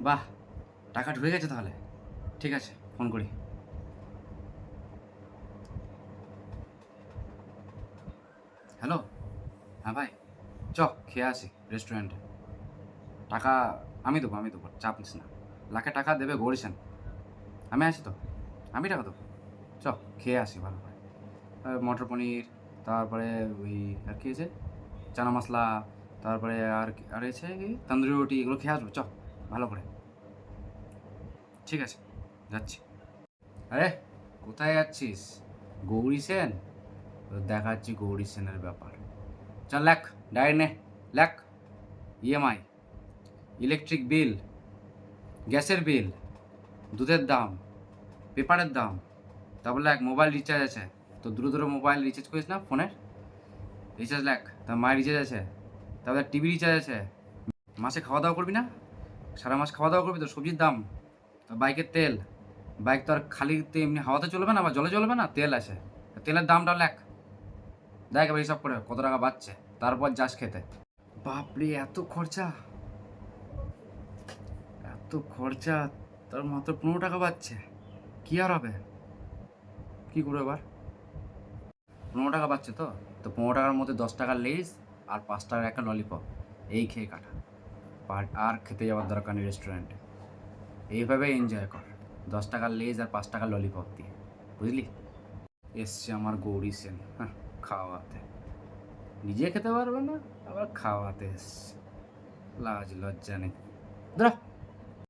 বাহ, টাকা ঢুকে গেছে তাহলে। ঠিক আছে, ফোন করি। হ্যালো? হ্যাঁ ভাই, চ, খেয়ে আসি রেস্টুরেন্টে। টাকা আমি দেবো আমি দেবো, চাপ নিস না। লাখে টাকা দেবে গড়িছেন আমি আছি তো? আমি টাকা দেবো? চ, খেয়ে আসি ভালো করে। মটর পনির, তারপরে ওই আর কি আছে? চানা মশলা, তারপরে আর আর আছে কি? তন্দুরি রুটি, এগুলো খেয়ে আসব, চ। ভালো করে। ঠিক আছে, যাচ্ছি। আরে, কোথায় যাচ্ছিস? গৌরী সেন? তো দেখাচ্ছি গৌরী সেনের ব্যাপার। চল লেখ, ডায়েরি নে, লেখ। ইএমআই ইলেকট্রিক বিল গ্যাসের বিল দুধের দাম, পেপারের দাম। তারপর লেখ মোবাইল রিচার্জ আছে। তো দূরে দূরে মোবাইল রিচার্জ করিস না ফোনের? রিচার্জ লেখ, তার মায়ের রিচার্জ আছে। তারপরে টিভি রিচার্জ আছে। মাসে খাওয়া দাওয়া করবি না? সারা মাস খাওয়া দাওয়া করবি তো সবজির দাম বাইকের তেল, বাইক তো আর খালি এমনি হাওয়াতে চলবে না বা জলে চলবে না, তেল আছে। তেলের দামটা লেখ দেখ এবার হিসাব করে কত টাকা বাচ্চে তারপর যাস খেতে। বাপরে, এত খরচা। এত খরচা, তার মাত্র পনেরো টাকা বাচ্চে কি আর হবে? কি করব এবার? পনেরো টাকা পাচ্ছে তো? তো পনেরো টাকার মধ্যে দশ টাকার লেস আর পাঁচ টাকার একটা ললিপপ এই খেয়ে কাটা। আর- খেতে যাওয়ার দরকার নেই রেস্টুরেন্টে এইভাবে এনজয় কর। দশ টাকার লেজ আর পাঁচ টাকার ললিপপ দিয়ে। বুঝলি? এসছে আমার গৌরী সেন। হ্যাঁ খাওয়াতে। নিজে খেতে পারবে না, আবার খাওয়াতে এসছে। লাজ, লজ্জা নেই। দাঁড়া